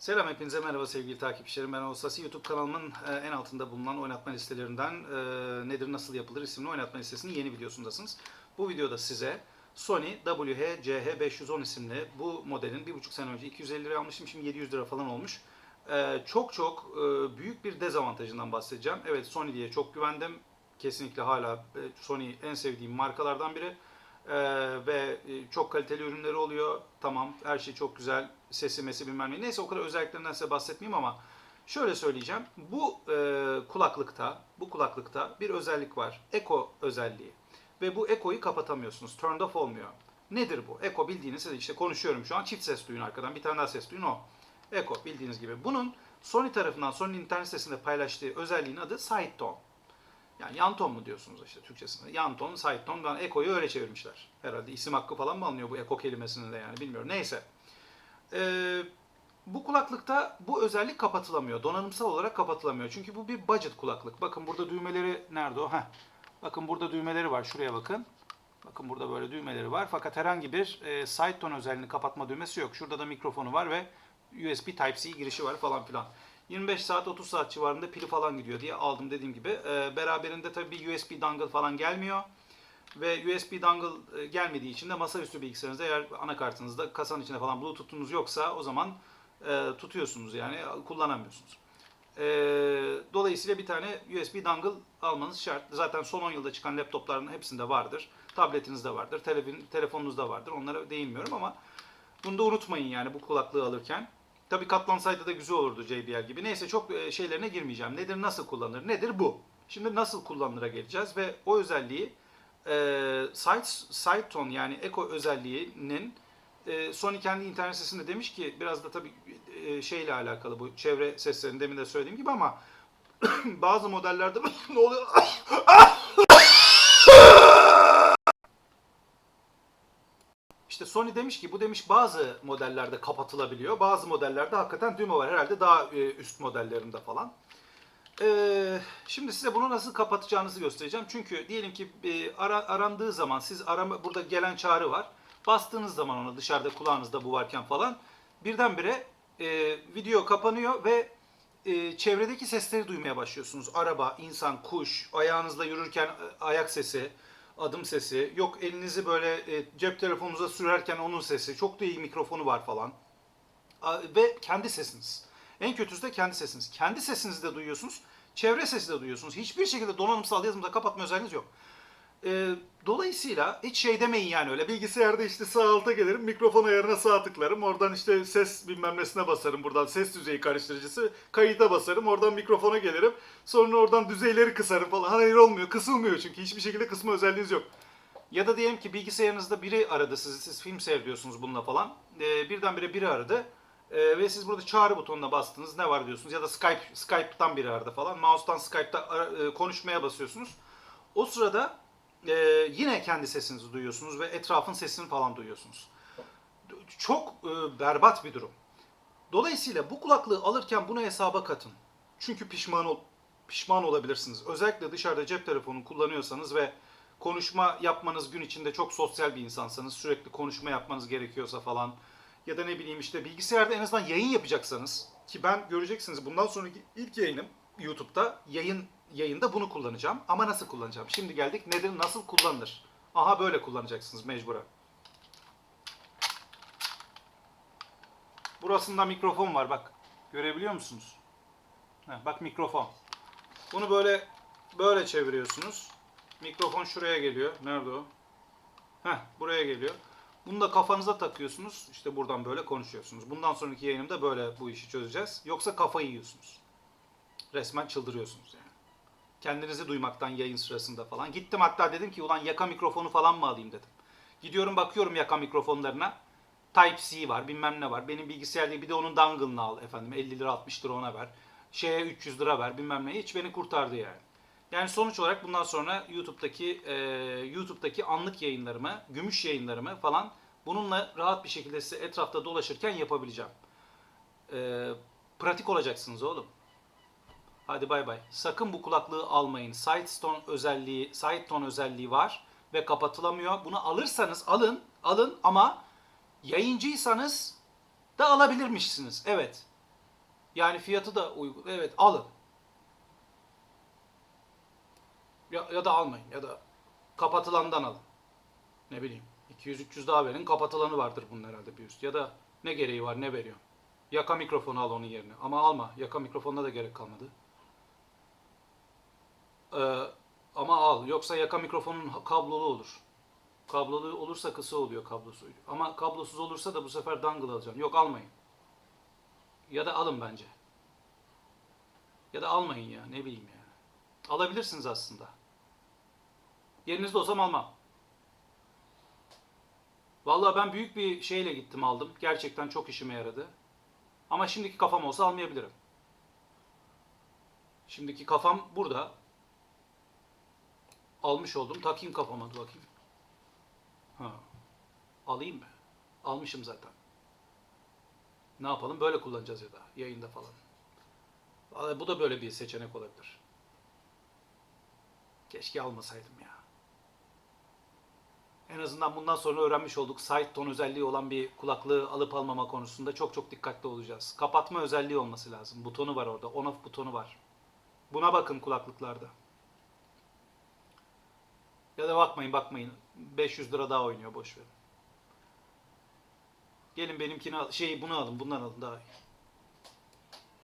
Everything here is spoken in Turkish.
Selam hepinize merhaba sevgili takipçilerim. Ben Osasi YouTube kanalımın e, en altında bulunan oynatma listelerinden e, Nedir Nasıl Yapılır isimli oynatma listesinin yeni videosundasınız. Bu videoda size Sony WH-CH510 isimli bu modelin bir buçuk sene önce 250 lira almıştım şimdi 700 lira falan olmuş. E, çok çok büyük bir dezavantajından bahsedeceğim. Evet Sony diye çok güvendim. Kesinlikle hala Sony en sevdiğim markalardan biri. Ee, ve e, çok kaliteli ürünleri oluyor. Tamam her şey çok güzel. Sesi mesi bilmem ne. Neyse o kadar özelliklerinden size bahsetmeyeyim ama şöyle söyleyeceğim. Bu e, kulaklıkta, bu kulaklıkta bir özellik var. Echo özelliği. Ve bu Echo'yu kapatamıyorsunuz. Turned off olmuyor. Nedir bu? Echo bildiğiniz işte konuşuyorum şu an. Çift ses duyun arkadan. Bir tane daha ses duyun o. Echo bildiğiniz gibi. Bunun Sony tarafından Sony'nin internet sitesinde paylaştığı özelliğin adı side tone. Yani yan ton mu diyorsunuz işte Türkçesinde? Yan ton, side ton. Ben ekoyu öyle çevirmişler. Herhalde isim hakkı falan mı alınıyor bu eko kelimesinin de yani bilmiyorum. Neyse. Ee, bu kulaklıkta bu özellik kapatılamıyor. Donanımsal olarak kapatılamıyor. Çünkü bu bir budget kulaklık. Bakın burada düğmeleri nerede o? Heh. Bakın burada düğmeleri var. Şuraya bakın. Bakın burada böyle düğmeleri var. Fakat herhangi bir e, side tone özelliğini kapatma düğmesi yok. Şurada da mikrofonu var ve USB Type-C girişi var falan filan. 25 saat 30 saat civarında pili falan gidiyor diye aldım dediğim gibi. Ee, beraberinde tabii bir USB dongle falan gelmiyor. Ve USB dongle e, gelmediği için de masaüstü bilgisayarınızda eğer anakartınızda kasanın içinde falan bluetooth'unuz yoksa o zaman e, tutuyorsunuz yani kullanamıyorsunuz. E, dolayısıyla bir tane USB dongle almanız şart. Zaten son 10 yılda çıkan laptopların hepsinde vardır. Tabletinizde vardır, telefon, telefonunuzda vardır. Onlara değinmiyorum ama bunu da unutmayın yani bu kulaklığı alırken. Tabii katlansaydı da güzel olurdu JBL gibi. Neyse çok e, şeylerine girmeyeceğim. Nedir, nasıl kullanılır? Nedir bu? Şimdi nasıl kullanılır'a geleceğiz ve o özelliği e, side, side tone yani echo özelliğinin e, Sony kendi internet sitesinde demiş ki biraz da tabii e, şeyle alakalı bu çevre seslerini demin de söylediğim gibi ama bazı modellerde ne oluyor? İşte Sony demiş ki bu demiş bazı modellerde kapatılabiliyor. Bazı modellerde hakikaten düğme var. Herhalde daha e, üst modellerinde falan. Ee, şimdi size bunu nasıl kapatacağınızı göstereceğim. Çünkü diyelim ki e, ara, arandığı zaman siz arama burada gelen çağrı var. Bastığınız zaman ona dışarıda kulağınızda bu varken falan birdenbire e, video kapanıyor ve e, çevredeki sesleri duymaya başlıyorsunuz. Araba, insan, kuş, ayağınızla yürürken e, ayak sesi, adım sesi, yok elinizi böyle e, cep telefonunuza sürerken onun sesi, çok da iyi mikrofonu var falan. Ve kendi sesiniz. En kötüsü de kendi sesiniz. Kendi sesinizi de duyuyorsunuz, çevre sesi de duyuyorsunuz. Hiçbir şekilde donanımsal yazımda kapatma özelliğiniz yok. E, dolayısıyla hiç şey demeyin yani öyle. Bilgisayarda işte sağ alta gelirim, mikrofon ayarına sağ tıklarım. Oradan işte ses bilmem nesine basarım buradan. Ses düzeyi karıştırıcısı. Kayıta basarım. Oradan mikrofona gelirim. Sonra oradan düzeyleri kısarım falan. Hayır olmuyor. Kısılmıyor çünkü. Hiçbir şekilde kısma özelliğiniz yok. Ya da diyelim ki bilgisayarınızda biri aradı sizi, siz film seyrediyorsunuz bununla falan. Ee, birdenbire biri aradı. Ee, ve siz burada çağrı butonuna bastınız. Ne var diyorsunuz. Ya da Skype, Skype'tan biri aradı falan. Mouse'tan Skype'ta e, konuşmaya basıyorsunuz. O sırada e, yine kendi sesinizi duyuyorsunuz ve etrafın sesini falan duyuyorsunuz. Çok e, berbat bir durum. Dolayısıyla bu kulaklığı alırken bunu hesaba katın. Çünkü pişman ol pişman olabilirsiniz. Özellikle dışarıda cep telefonu kullanıyorsanız ve konuşma yapmanız gün içinde çok sosyal bir insansanız, sürekli konuşma yapmanız gerekiyorsa falan ya da ne bileyim işte bilgisayarda en azından yayın yapacaksanız ki ben göreceksiniz bundan sonraki ilk yayınım YouTube'da yayın yayında bunu kullanacağım. Ama nasıl kullanacağım? Şimdi geldik nedir nasıl kullanılır? Aha böyle kullanacaksınız mecburen. Burasında mikrofon var bak. Görebiliyor musunuz? Heh, bak mikrofon. Bunu böyle böyle çeviriyorsunuz. Mikrofon şuraya geliyor. Nerede o? Heh, buraya geliyor. Bunu da kafanıza takıyorsunuz. İşte buradan böyle konuşuyorsunuz. Bundan sonraki yayınımda böyle bu işi çözeceğiz. Yoksa kafayı yiyorsunuz. Resmen çıldırıyorsunuz yani. Kendinizi duymaktan yayın sırasında falan. Gittim hatta dedim ki ulan yaka mikrofonu falan mı alayım dedim. Gidiyorum bakıyorum yaka mikrofonlarına. Type-C var bilmem ne var. Benim bilgisayar değil bir de onun dongle'ını al efendim. 50 lira 60 lira ona ver. Şeye 300 lira ver bilmem ne. Hiç beni kurtardı yani. Yani sonuç olarak bundan sonra YouTube'daki e, YouTube'daki anlık yayınlarımı, gümüş yayınlarımı falan bununla rahat bir şekilde size etrafta dolaşırken yapabileceğim. E, pratik olacaksınız oğlum. Hadi bay bay. Sakın bu kulaklığı almayın. Side tone özelliği, side tone özelliği var ve kapatılamıyor. Bunu alırsanız alın, alın ama yayıncıysanız da alabilirmişsiniz. Evet. Yani fiyatı da uygun. Evet alın. Ya, ya da almayın ya da kapatılandan alın. Ne bileyim 200-300 daha verin kapatılanı vardır bunun herhalde bir üst. Ya da ne gereği var ne veriyor. Yaka mikrofonu al onun yerine. Ama alma. Yaka mikrofonuna da gerek kalmadı. Ee, ama al. Yoksa yaka mikrofonun kablolu olur. Kablolu olursa kısa oluyor kablosu. Ama kablosuz olursa da bu sefer dangle alacaksın. Yok almayın. Ya da alın bence. Ya da almayın ya ne bileyim ya. Alabilirsiniz aslında. Yerinizde olsam almam. Vallahi ben büyük bir şeyle gittim aldım. Gerçekten çok işime yaradı. Ama şimdiki kafam olsa almayabilirim. Şimdiki kafam burada. Almış oldum. Takayım kafama bakayım. Ha. Alayım mı? Almışım zaten. Ne yapalım? Böyle kullanacağız ya da yayında falan. Bu da böyle bir seçenek olabilir. Keşke almasaydım ya. En azından bundan sonra öğrenmiş olduk. Side tone özelliği olan bir kulaklığı alıp almama konusunda çok çok dikkatli olacağız. Kapatma özelliği olması lazım. Butonu var orada. On off butonu var. Buna bakın kulaklıklarda. Ya da bakmayın bakmayın. 500 lira daha oynuyor boş verin. Gelin benimkini al, şey bunu alın bundan alın daha iyi.